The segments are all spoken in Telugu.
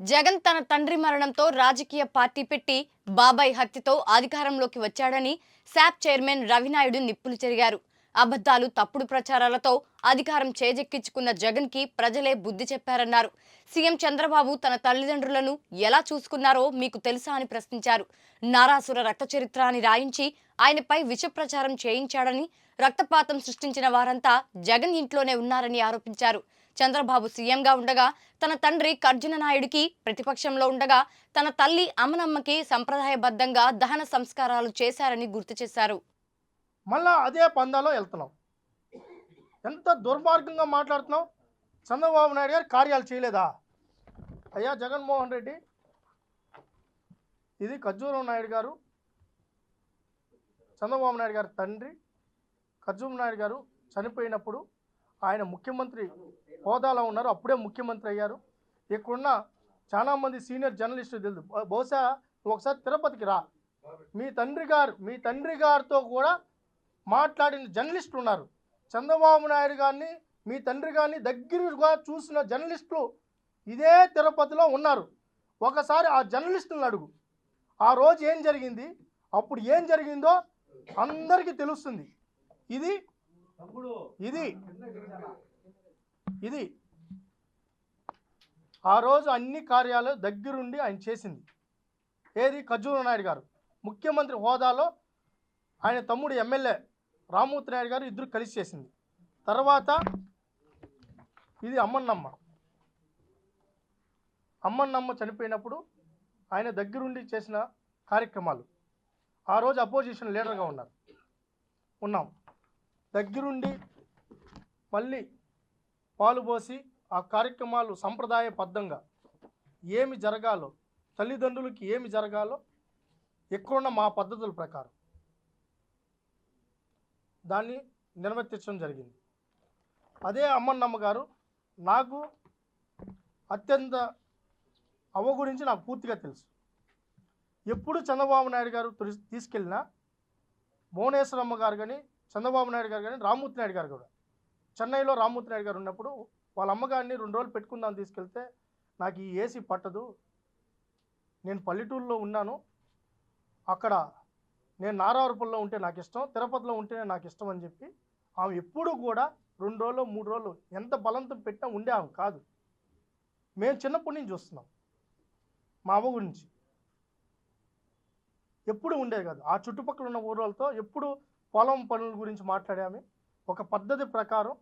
జగన్ తన తండ్రి మరణంతో రాజకీయ పార్టీ పెట్టి బాబాయ్ హత్యతో అధికారంలోకి వచ్చాడని శాప్ చైర్మన్ రవినాయుడు నిప్పులు చెరిగారు. అబద్ధాలు తప్పుడు ప్రచారాలతో అధికారం చేజెక్కించుకున్న జగన్కి ప్రజలే బుద్ధి చెప్పారన్నారు. సీఎం చంద్రబాబు తన తల్లిదండ్రులను ఎలా చూసుకున్నారో మీకు తెలుసా అని ప్రశ్నించారు. నారాసుర రక్త చరిత్ర అని రాయించి ఆయనపై విష ప్రచారం చేయించాడని రక్తపాతం సృష్టించిన వారంతా జగన్ ఇంట్లోనే ఉన్నారని ఆరోపించారు. చంద్రబాబు సీఎంగా ఉండగా తన తండ్రి కర్జున నాయుడికి ప్రతిపక్షంలో ఉండగా తన తల్లి అమనమ్మకి సంప్రదాయబద్ధంగా దహన సంస్కారాలు చేశారని గుర్తు చేశారు. మళ్ళా అదే పందాలో వెళ్తున్నాం. ఎంత దుర్మార్గంగా మాట్లాడుతున్నావు? చంద్రబాబు నాయుడు గారు కార్యాలు చేయలేదా? అయ్యా జగన్మోహన్ రెడ్డి ఇది ఖర్జూరం నాయుడు గారు చంద్రబాబు నాయుడు గారి తండ్రి ఖర్జూరం నాయుడు గారు చనిపోయినప్పుడు ఆయన ముఖ్యమంత్రి హోదాలో ఉన్నారు. అప్పుడే ముఖ్యమంత్రి అయ్యారు. ఇక్కడున్న చాలామంది సీనియర్ జర్నలిస్టులు తెలుసు. బహుశా ఒకసారి తిరుపతికి రా. మీ తండ్రి గారు మీ తండ్రి గారితో కూడా మాట్లాడిన జర్నలిస్టులు ఉన్నారు. చంద్రబాబు నాయుడు గారిని మీ తండ్రి గారిని దగ్గరగా చూసిన జర్నలిస్టులు ఇదే తిరుపతిలో ఉన్నారు. ఒకసారి ఆ జర్నలిస్టులను అడుగు. ఆ రోజు ఏం జరిగింది? అప్పుడు ఏం జరిగిందో అందరికీ తెలుస్తుంది. ఇది ఇది ఇది. ఆ రోజు అన్ని కార్యాలు దగ్గరుండి ఆయన చేసింది. ఏది? ఖర్జూర నాయుడు గారు. ముఖ్యమంత్రి హోదాలో ఆయన తమ్ముడు ఎమ్మెల్యే రామ్మూర్తి నాయుడు గారు ఇద్దరు కలిసి చేసింది. తర్వాత ఇది అమ్మన్నమ్మ. అమ్మన్నమ్మ చనిపోయినప్పుడు ఆయన దగ్గరుండి చేసిన కార్యక్రమాలు. ఆ రోజు అపోజిషన్ లీడర్గా ఉన్నారు. ఉన్నాం. దగ్గరుండి మళ్ళీ పాలుపోసి ఆ కార్యక్రమాలు సంప్రదాయబద్ధంగా ఏమి జరగాలో తల్లిదండ్రులకి ఏమి జరగాలో ఎక్కడున్న మా పద్ధతుల ప్రకారం. దాన్ని నిర్వర్తించడం జరిగింది. అదే అమ్మన్నమ్మ గారు నాకు అత్యంత అవ్వ గురించి నాకు పూర్తిగా తెలుసు. ఎప్పుడు చంద్రబాబు నాయుడు గారు తీసుకెళ్ళినా భువనేశ్వరమ్మ గారు కానీ చంద్రబాబు నాయుడు గారు కానీ రామ్మూర్తి నాయుడు గారు కూడా. చెన్నైలో రామ్మూర్తి నాయుడు గారు ఉన్నప్పుడు వాళ్ళ అమ్మగారిని రెండు రోజులు పెట్టుకుందాం తీసుకెళ్తే నాకు ఈ ఏసీ పట్టదు. నేను పల్లెటూరులో ఉన్నాను. అక్కడ నేను నారావరపల్లిలో ఉంటే నాకు ఇష్టం తిరుపతిలో ఉంటేనే నాకు ఇష్టం అని చెప్పి ఆమె ఎప్పుడూ కూడా రెండు రోజులు మూడు రోజులు ఎంత బలంతో పెట్టినా ఉండే ఆమె కాదు. మేము చిన్నప్పటి నుంచి చూస్తున్నాం. మా అవ్వ గురించి. ఎప్పుడు ఉండేది కాదు. ఆ చుట్టుపక్కల ఉన్న ఊరోళ్ళతో ఎప్పుడు పొలం పనుల గురించి మాట్లాడామే ఒక పద్ధతి ప్రకారం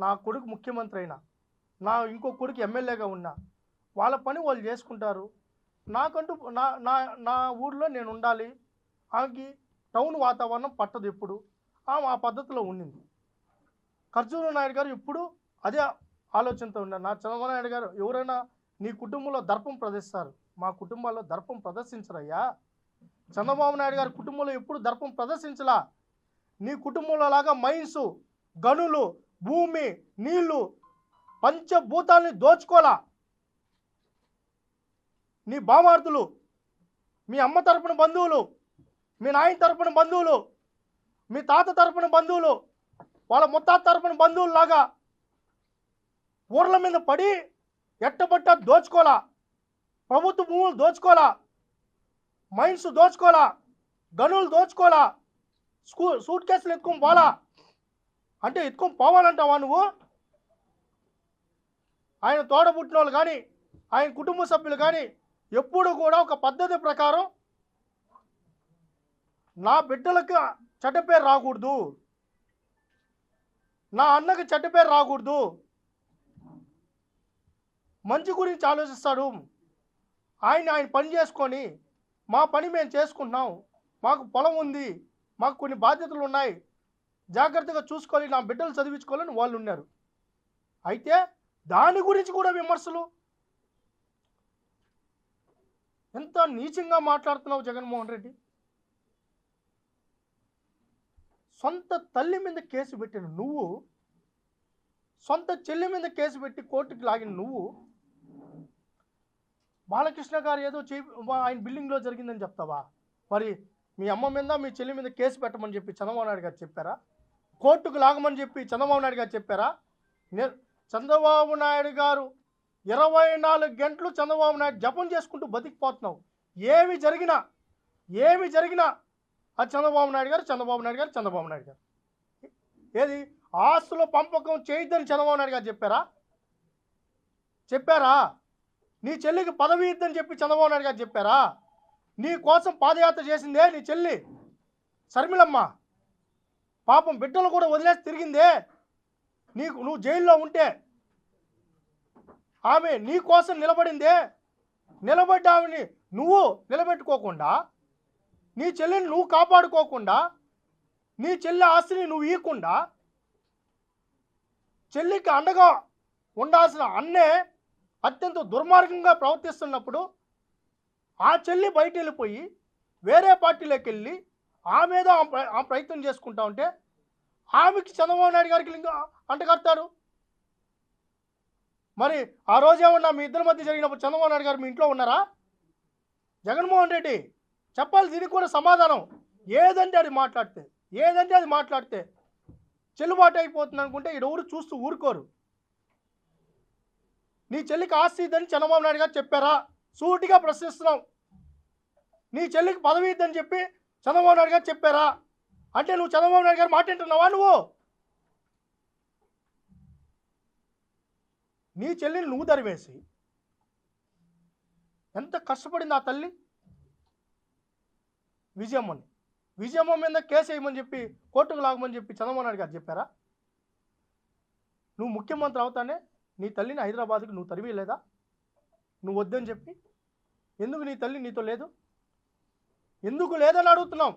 నా కొడుకు ముఖ్యమంత్రి అయినా నా ఇంకో కొడుకు ఎమ్మెల్యేగా ఉన్నా వాళ్ళ పని వాళ్ళు చేసుకుంటారు. నాకంటూ నా నా నా ఊర్లో నేను ఉండాలి ఆమెకి టౌన్ వాతావరణం పట్టదు ఎప్పుడు. ఆమె ఆ పద్ధతిలో ఉండింది. ఖర్జూర నాయుడు గారు ఇప్పుడు అదే ఆలోచనతో ఉన్నారు నా చంద్రబాబు నాయుడు గారు ఎవరైనా నీ కుటుంబంలో దర్పం ప్రదర్శిస్తారు. మా కుటుంబాల్లో దర్పం ప్రదర్శించరయ్యా. చంద్రబాబు నాయుడు గారి కుటుంబంలో ఎప్పుడు దర్పం ప్రదర్శించలా? నీ కుటుంబంలో లాగా మైన్స్ గనులు భూమి నీళ్ళు పంచభూతాల్ని దోచుకోలా? నీ బామార్దులు మీ అమ్మ తరపున బంధువులు మీ నాయన తరపున బంధువులు మీ తాత తరపున బంధువులు వాళ్ళ ముత్తాత తరపున బంధువులు లాగా ఊర్ల మీద పడి ఎట్టబట్ట దోచుకోలా ప్రభుత్వ భూములు దోచుకోలా మైన్స్ దోచుకోలా గనులు దోచుకోలా స్కూ సూట్ కేసులు ఎత్తుకొని పోలా. అంటే ఎత్తుకొని పోవాలంటావా నువ్వు? ఆయన తోడబుట్టిన వాళ్ళు కానీ ఆయన కుటుంబ సభ్యులు కానీ ఎప్పుడు కూడా ఒక పద్ధతి ప్రకారం నా బిడ్డలకు చెడ్డ పేరు రాకూడదు. నా అన్నకి చెడ్డ పేరు రాకూడదు. మంచి గురించి ఆలోచిస్తాడు. ఆయన ఆయన పని చేసుకొని మా పని మేము చేసుకుంటున్నాం. మాకు పొలం ఉంది. మాకు కొన్ని బాధ్యతలు ఉన్నాయి. జాగ్రత్తగా చూసుకోవాలి నా బిడ్డలు చదివించుకోవాలని వాళ్ళు ఉన్నారు. అయితే దాని గురించి కూడా విమర్శలు. ఎంత నీచంగా మాట్లాడుతున్నావు జగన్మోహన్ రెడ్డి? సొంత తల్లి మీద కేసు పెట్టిన నువ్వు సొంత చెల్లి మీద కేసు పెట్టి కోర్టుకి లాగిన నువ్వు బాలకృష్ణ గారు ఏదో చే ఆయన బిల్డింగ్లో జరిగిందని చెప్తావా? మరి మీ అమ్మ మీద మీ చెల్లి మీద కేసు పెట్టమని చెప్పి చంద్రబాబు నాయుడు గారు చెప్పారా? కోర్టుకు లాగమని చెప్పి చంద్రబాబు నాయుడు గారు చెప్పారా? చంద్రబాబు నాయుడు గారు ఇరవై నాలుగు గంటలు చంద్రబాబు నాయుడు జపం చేసుకుంటూ బతికిపోతున్నావు. ఏమి జరిగినా ఏమి జరిగినా అది చంద్రబాబు నాయుడు గారు చంద్రబాబు నాయుడు గారు చంద్రబాబు నాయుడు గారు. ఏది? ఆస్తుల పంపకం చేయొద్దని చంద్రబాబు నాయుడు గారు చెప్పారా? చెప్పారా? నీ చెల్లికి పదవి ఇద్దని చెప్పి చంద్రబాబు నాయుడు గారు చెప్పారా? నీ కోసం పాదయాత్ర చేసిందే నీ చెల్లి. శర్మిలమ్మ పాపం బిడ్డలు కూడా వదిలేసి తిరిగిందే. నీకు నువ్వు జైల్లో ఉంటే ఆమె నీ కోసం నిలబడిందే. నిలబడ్డ ఆమెని నువ్వు నిలబెట్టుకోకుండా నీ చెల్లిని నువ్వు కాపాడుకోకుండా నీ చెల్లి ఆస్తిని నువ్వు ఇవ్వకుండా చెల్లికి అండగా ఉండాల్సిన అన్నే అత్యంత దుర్మార్గంగా ప్రవర్తిస్తున్నప్పుడు ఆ చెల్లి బయట వెళ్ళిపోయి వేరే పార్టీలోకి వెళ్ళి ఆమె ఏదో ఆ ప్ర- ఆ ప్రయత్నం చేసుకుంటా ఉంటే ఆమెకి చంద్రబాబు నాయుడు గారికి ఇంకా అంటగడతారు. మరి ఆ రోజు ఏమన్నా మీ ఇద్దరి మధ్య జరిగినప్పుడు చంద్రబాబు నాయుడు గారు మీ ఇంట్లో ఉన్నారా? జగన్మోహన్ రెడ్డి చెప్పాలి దీనికి కూడా సమాధానం. ఏదంటే అది మాట్లాడితే ఏదంటే అది మాట్లాడితే చెల్లుబాటు అయిపోతుంది అనుకుంటే ఈడ ఊరు చూస్తూ ఊరుకోరు. నీ చెల్లికి ఆస్తి ఇద్దని చంద్రబాబు నాయుడు గారు చెప్పారా? సూటిగా ప్రశ్నిస్తున్నాం. నీ చెల్లికి పదవి ఇద్దని చెప్పి చంద్రబాబు నాయుడు గారు చెప్పారా? అంటే నువ్వు చంద్రబాబు నాయుడు గారు మాట్లాడుతున్నావా నువ్వు? నీ చెల్లిని నువ్వు దరివేసి ఎంత కష్టపడింది ఆ తల్లి? విజయమ్మని విజయమ్మ మీద కేసు వేయమని చెప్పి కోర్టుకు లాగమని చెప్పి చంద్రబాబు నాయుడు గారు చెప్పారా? నువ్వు ముఖ్యమంత్రి అవుతానే నీ తల్లిని హైదరాబాద్కి నువ్వు తరివేయలేదా? నువ్వు వద్దని చెప్పి? ఎందుకు నీ తల్లి నీతో లేదు? ఎందుకు లేదని అడుగుతున్నావు?